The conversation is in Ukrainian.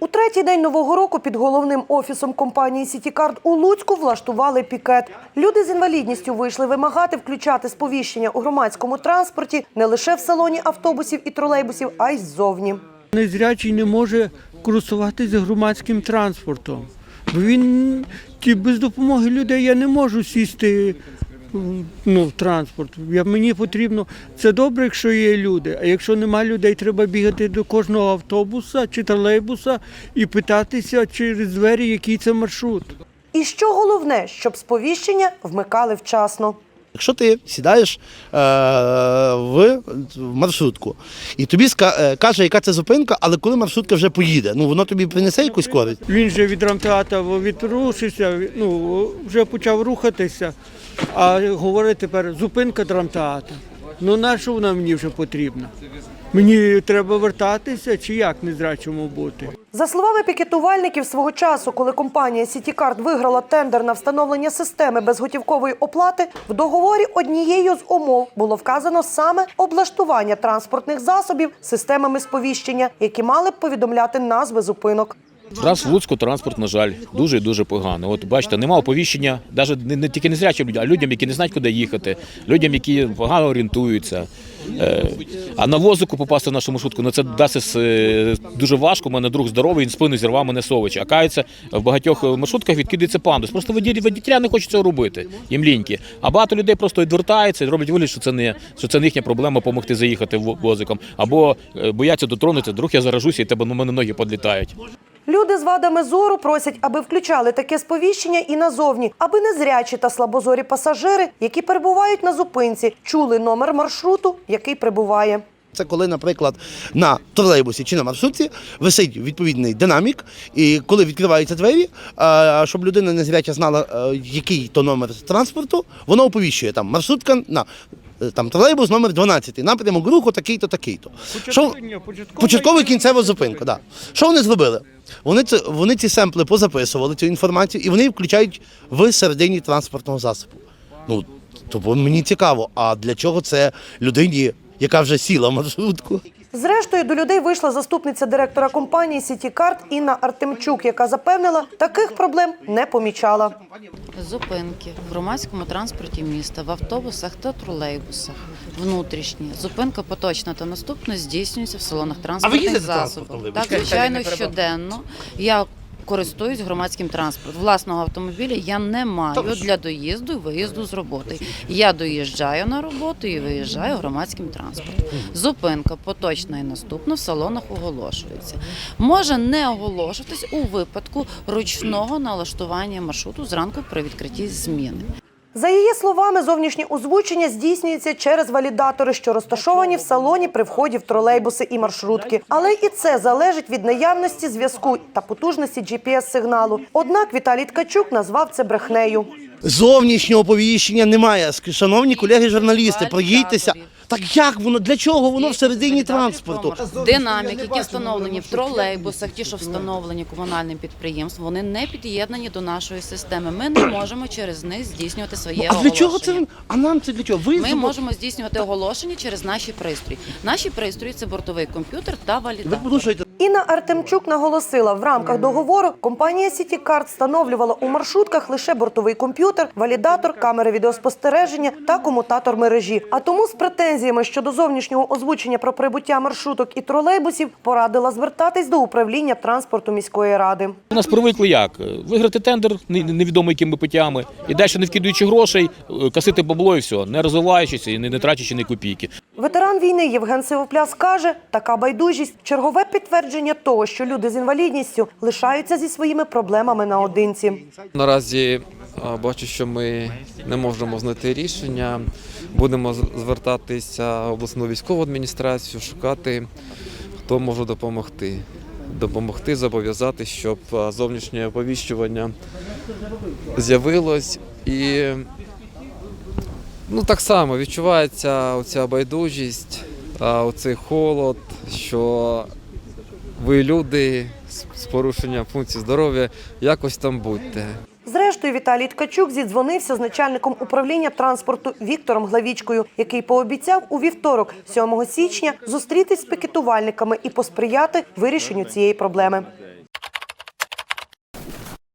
У третій день нового року під головним офісом компанії «Сітікард» у Луцьку влаштували пікет. Люди з інвалідністю вийшли вимагати включати сповіщення у громадському транспорті не лише в салоні автобусів і тролейбусів, а й ззовні. Незрячий не може користуватися громадським транспортом. Бо він без допомоги людей я не можу сісти ну, транспорт. Я, мені потрібно це добре, якщо є люди. А якщо нема людей, треба бігати до кожного автобуса чи тролейбуса і питатися через двері, який це маршрут. І що головне, щоб сповіщення вмикали вчасно. Якщо ти сідаєш е, в маршрутку, і тобі е, каже, яка це зупинка, але коли маршрутка вже поїде, ну воно тобі принесе якусь користь. Він же від рамтеата відрушився, ну, вже почав рухатися, а говорить тепер зупинка драмтеата. Ну на що вона мені вже потрібна? Мені треба вертатися чи як незрячому бути? За словами пікетувальників, свого часу, коли компанія «Сітікард» виграла тендер на встановлення системи безготівкової оплати, в договорі однією з умов було вказано саме облаштування транспортних засобів системами сповіщення, які мали б повідомляти назви зупинок. Зараз в Луцьку транспорт, на жаль, дуже і дуже погано. От бачите, нема оповіщення, навіть не, не тільки незрячим людям, а людям, які не знають, куди їхати, людям, які погано орієнтуються. Е, а на возику попасти в нашу маршрутку, ну це дасть е, дуже важко. У мене друг здоровий, він спину зірвав мене сович. А кається в багатьох маршрутках відкидається пандус. Просто водітеля не хочуть цього робити. Їм ліньки. А багато людей просто відвертаються і роблять вигляд, що це не що це не їхня проблема допомогти заїхати возиком. Або е, бояться дотронутися, вдруг я заражуся, і тебе на мене ноги подлітають. Люди з вадами зору просять, аби включали таке сповіщення і назовні, аби незрячі та слабозорі пасажири, які перебувають на зупинці, чули номер маршруту, який прибуває. Це коли, наприклад, на тролейбусі чи на маршрутці висить відповідний динамік, і коли відкриваються двері, щоб людина незряча знала, е, який то номер транспорту, воно оповіщує там маршрутка на там тролейбус номер 12, напрямок руху такий-то, такий-то. Що, Початкову і кінцеву зупинку, да. Що вони зробили? Вони, це, вони ці семпли позаписували цю інформацію і вони включають в середині транспортного засобу. Ну, тобто мені цікаво, а для чого це людині, яка вже сіла в маршрутку? Зрештою, до людей вийшла заступниця директора компанії «Сітікард» Інна Артемчук, яка запевнила, таких проблем не помічала. Зупинки в громадському транспорті міста, в автобусах та тролейбусах. Внутрішні зупинка поточна та наступна здійснюється в салонах транспортних засобів. Так, звичайно, щоденно я користуюсь громадським транспортом. Власного автомобіля я не маю для доїзду і виїзду з роботи. Я доїжджаю на роботу і виїжджаю громадським транспортом. Зупинка поточна і наступна в салонах оголошується. Може не оголошуватись у випадку ручного налаштування маршруту зранку при відкритті зміни. За її словами, зовнішнє озвучення здійснюється через валідатори, що розташовані в салоні при вході в тролейбуси і маршрутки. Але і це залежить від наявності зв'язку та потужності GPS-сигналу. Однак Віталій Ткачук назвав це брехнею. Зовнішнього оповіщення немає. Шановні колеги журналісти, проїдьтеся. Так як воно? Для чого воно всередині транспорту? Динаміки, які встановлені в тролейбусах, ті, що встановлені комунальним підприємством, вони не під'єднані до нашої системи. Ми не можемо через них здійснювати своє А для оголошення. чого це? А нам це для чого? Ви Ми можемо здійснювати оголошення через наші пристрої. Наші пристрої це бортовий комп'ютер та валідатор. Інна Артемчук наголосила, в рамках договору компанія «Сітікард» встановлювала у маршрутках лише бортовий комп'ютер, валідатор, камери відеоспостереження та комутатор мережі. А тому з претензіями щодо зовнішнього озвучення про прибуття маршруток і тролейбусів порадила звертатись до управління транспорту міської ради. У нас привикли як? Виграти тендер не- невідомо якими путями, і далі не вкидуючи грошей, е, касити бабло і все, не розвиваючися і не, не тратячи ні копійки. Ветеран війни Євген Сивопляс каже, така байдужість чергове підтвердження того, що люди з інвалідністю лишаються зі своїми проблемами наодинці. Наразі бачу, що ми не можемо знайти рішення. Будемо звертатися в обласну військову адміністрацію, шукати, хто може допомогти. Допомогти, зобов'язати, щоб зовнішнє оповіщування з'явилось. І ну, так само відчувається оця байдужість, оцей холод, що ви люди з- порушенням функцій здоров'я, якось там будьте. Зрештою, Віталій Ткачук зідзвонився з начальником управління транспорту Віктором Главічкою, який пообіцяв у вівторок, 7 січня, зустрітись з пікетувальниками і посприяти вирішенню цієї проблеми.